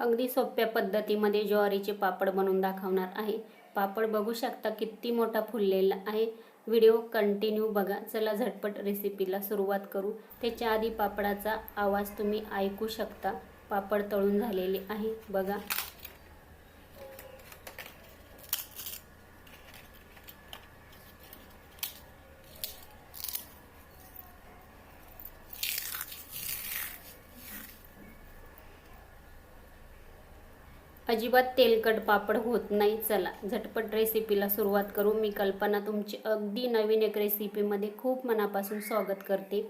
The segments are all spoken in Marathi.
अगदी सोप्या पद्धतीमध्ये ज्वारीचे पापड बनवून दाखवणार आहे. पापड बघू शकता किती मोठा फुललेला आहे. व्हिडिओ कंटिन्यू बघा. चला झटपट रेसिपीला सुरुवात करू. त्याच्या आधी पापडाचा आवाज तुम्ही ऐकू शकता. पापड तळून झालेले आहे. बघा. अजिबात तेलकट पापड होत नाही. चला झटपट रेसिपीला सुरुवात करू. मी कल्पना तुमची अगदी नवीन एक रेसिपीमध्ये खूप मनापासून स्वागत करते.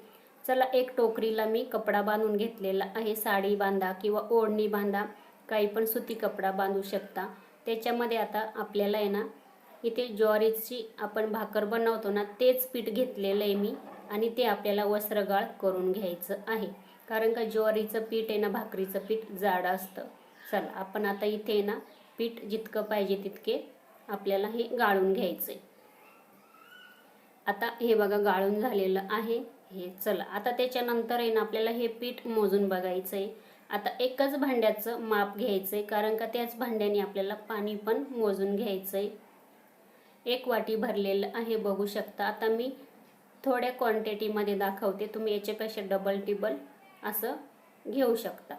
चला एक टोकरीला मी कपडा बांधून घेतलेला आहे. साडी बांधा किंवा ओढणी बांधा. काही पण सुती कपडा बांधू शकता. त्याच्यामध्ये आता आपल्याला आहे ना इथे ज्वारीची आपण भाकर बनवतो ना तेच पीठ घेतलेलं आहे मी आणि ते आपल्याला वस्त्रगाळ करून घ्यायचं आहे. कारण का ज्वारीचं पीठ आहे ना भाकरीचं पीठ जाड असतं. चला आपण आता इथे ना पीठ जितकं पाहिजे तितके आपल्याला हे गाळून घ्यायचे आता हे बघा गाळून झालेलं आहे. हे चला आता त्याच्यानंतर आहे ना आपल्याला हे पीठ मोजून बघायचं आहे आता एकच भांड्याचं माप घ्यायचं आहे कारण का त्याच भांड्याने आपल्याला पाणी पण मोजून घ्यायचं आहे एक वाटी भरलेलं आहे बघू शकता. आता मी थोड्या क्वांटिटीमध्ये दाखवते. तुम्ही याच्यापेक्षा डबल टिबल असं घेऊ शकता.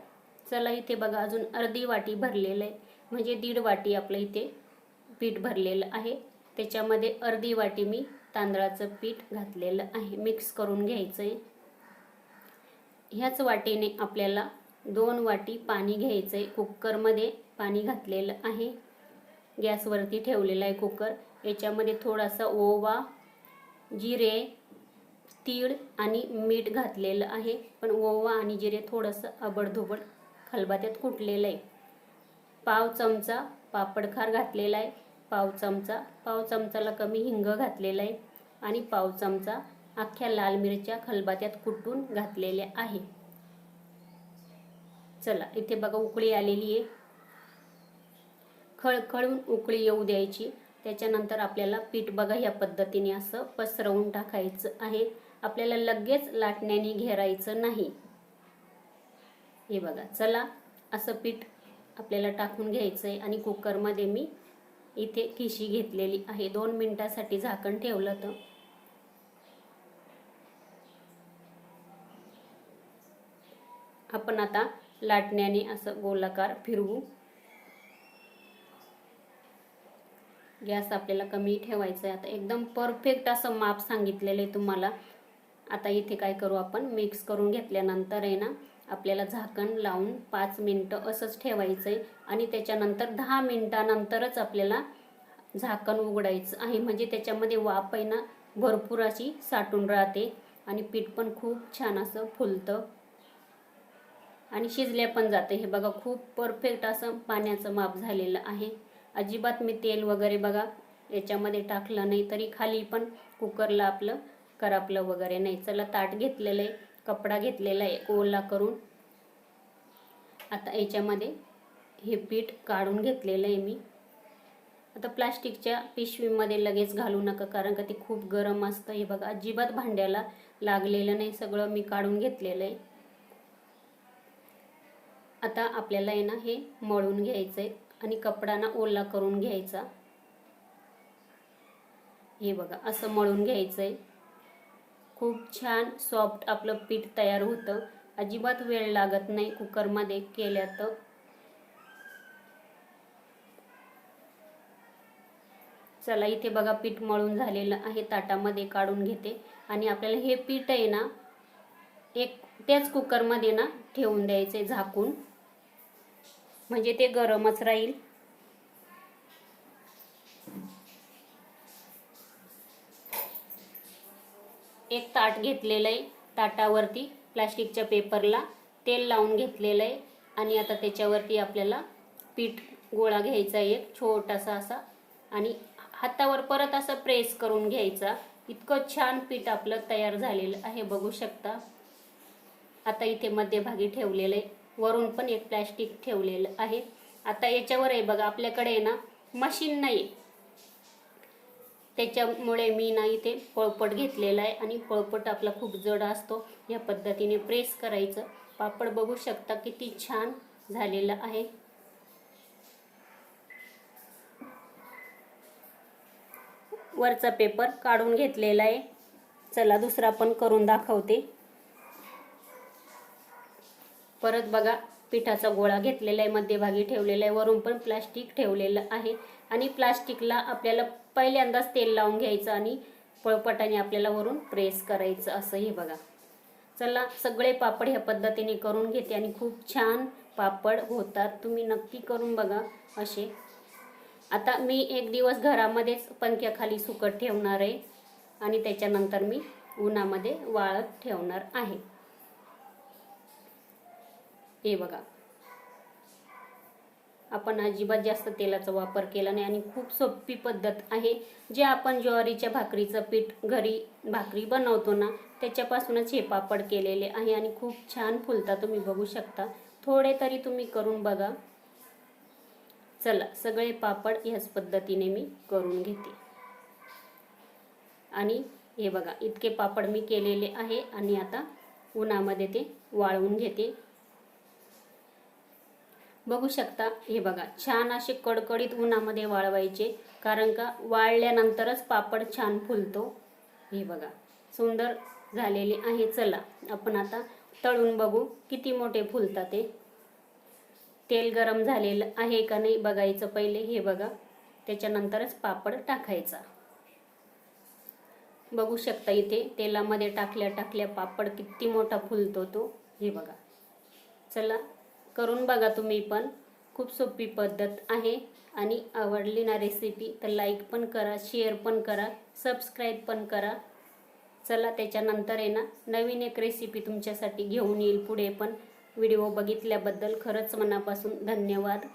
चला इथे बघा अजून अर्धी वाटी भरलेलं आहे. म्हणजे दीड वाटी आपलं इथे पीठ भरलेलं आहे. त्याच्यामध्ये अर्धी वाटी मी तांदळाचं पीठ घातलेलं आहे. मिक्स करून घ्यायचं आहे ह्याच वाटीने आपल्याला दोन वाटी पाणी घ्यायचं आहे कुकरमध्ये पाणी घातलेलं आहे. गॅसवरती ठेवलेलं आहे कुकर. याच्यामध्ये थोडासा ओवा जिरे तीळ आणि मीठ घातलेलं आहे. पण ओवा आणि जिरे थोडंसं अबडधोबड खलबात्यात कुटलेलं आहे पाव चमचा पापडखार घातलेला आहे पाव चमचा पाव चमचाला कमी हिंग घातलेला आहे आणि पाव चमचा अख्ख्या लाल मिरच्या खलबात्यात कुटून घातलेल्या आहे. चला इथे बघा उकळी आलेली आहे. खळखळून उकळी येऊ द्यायची. त्याच्यानंतर आपल्याला पीठ बघा या पद्धतीने असं पसरवून टाकायचं आहे. आपल्याला लगेच लाटण्याने घेरायचं नाही. हे बघा चला असं पीठ आपल्याला टाकून घ्यायचं आहे आणि कुकरमध्ये मी इथे खिशी घेतलेली आहे. दोन मिनटासाठी झाकण ठेवलं तर आपण आता लाटण्याने असं गोलाकार फिरवू. गॅस आपल्याला कमी ठेवायचा आहे आता एकदम परफेक्ट असं माप सांगितलेलं आहे तुम्हाला. आता इथे काय करू आपण? मिक्स करून घेतल्यानंतर आहे ना आपल्याला झाकण लावून पाच मिनटं असंच ठेवायचं आहे आणि त्याच्यानंतर दहा मिनटानंतरच आपल्याला झाकण उघडायचं आहे. म्हणजे त्याच्यामध्ये वाफ आहे ना भरपूर अशी साठून राहते आणि पीठ पण खूप छान असं फुलतं. आणि शिजल्या पण जाते. हे बघा खूप परफेक्ट असं पाण्याचं माप झालेलं आहे. अजिबात मी तेल वगैरे बघा याच्यामध्ये टाकलं नाही तरी खाली पण कुकरला आपलं करापलं वगैरे नाही. चला ताट घेतलेलं आहे. कपडा घेतलेला आहे ओला करून. आता याच्यामध्ये हे पीठ काढून घेतलेलं आहे मी. आता प्लास्टिकच्या पिशवीमध्ये लगेच घालू नका कारण का ते खूप गरम असतं. हे बघा अजिबात भांड्याला लागलेलं नाही सगळं मी काढून घेतलेलं आहे. आता आपल्याला आहे ना हे मळून घ्यायचं आहे आणि कपडाना ओला करून घ्यायचा. हे बघा असं मळून घ्यायचं आहे खूप छान सॉफ्ट आपलं पीठ तयार होतं. अजिबात वेळ लागत नाही कुकरमध्ये केल्या तर चला इथे बघा पीठ मळून झालेलं आहे. ताटामध्ये काढून घेते. आणि आपल्याला हे पीठ आहे ना एक त्याच कुकरमध्ये ना ठेवून द्यायचे झाकून. म्हणजे ते गरमच राहील. एक ताट घेतलेलं आहे ताटावरती प्लास्टिकच्या पेपरला तेल लावून घेतलेलं आहे आणि आता त्याच्यावरती आपल्याला पीठ गोळा घ्यायचा एक छोटासा असा. आणि हातावर परत असं प्रेस करून घ्यायचा. इतकं छान पीठ आपलं तयार झालेलं आहे बघू शकता. आता इथे मध्यभागी ठेवलेलं आहे. वरून पण एक प्लॅस्टिक ठेवलेलं आहे. आता याच्यावर आहे बघा आपल्याकडे आहे ना मशीन नाही त्याच्यामुळे मी ना इथे पळपट घेतलेला आहे आणि पळपट आपला खूप जड असतो. या पद्धतीने प्रेस करायचं. पापड बघू शकता किती छान झालेलं आहे. वरचा पेपर काढून घेतलेला आहे. चला दुसरा पण करून दाखवते. परत बघा. पिठाचा गोळा घेतलेला आहे मध्यभागी ठेवलेला आहे वरून पण प्लास्टिक ठेवलेलं आहे. आणि प्लास्टिकला आपल्याला पहिल्यांदाच तेल लावून घ्यायचं आणि पळपटाने आपल्याला वरून प्रेस करायचं असं हे बघा. चला सगळे पापड ह्या पद्धतीने करून घेते आणि खूप छान पापड होतात. तुम्ही नक्की करून बघा असे. आता मी एक दिवस घरामध्येच पंख्याखाली सुकत ठेवणार आहे आणि त्याच्यानंतर मी उन्हामध्ये वाळत ठेवणार आहे. हे बघा. आपण अजिबात जास्त तेलाचा वापर केला नाही आणि खूप सोपी पद्धत आहे. जे आपण ज्वारीच्या भाकरीचं पीठ घरी भाकरी बनवतो ना त्याच्यापासूनच हे पापड केलेले आहे आणि खूप छान फुलता तुम्ही बघू शकता. थोडे तरी तुम्ही करून बघा. चला सगळे पापड ह्याच पद्धतीने मी करून घेते. आणि हे बघा इतके पापड मी केलेले आहे आणि आता उन्हामध्ये ते वाळवून घेते. बघू शकता. हे बघा छान असे कडकडीत उन्हामध्ये वाळवायचे कारण का वाळल्यानंतरच पापड छान फुलतो. हे बघा सुंदर झालेले आहे. चला आपण आता तळून बघू किती मोठे फुलतात ते. तेल गरम झालेलं आहे का नाही बघायचं पहिले. हे बघा त्याच्यानंतरच पापड टाकायचा. बघू शकता इथे तेलामध्ये टाकल्या टाकल्या पापड किती मोठा फुलतो तो. हे बघा. चला करून बघा तुम्ही पण. खूप सोपी पद्धत आहे आणि आवडली ना रेसिपी तर लाईक पण करा शेअर पण करा सबस्क्राईब पण करा. चला त्याच्यानंतर आहे ना नवीन एक रेसिपी तुमच्यासाठी घेऊन येईल पुढे पण. व्हिडिओ बघितल्याबद्दल खरंच मनापासून धन्यवाद.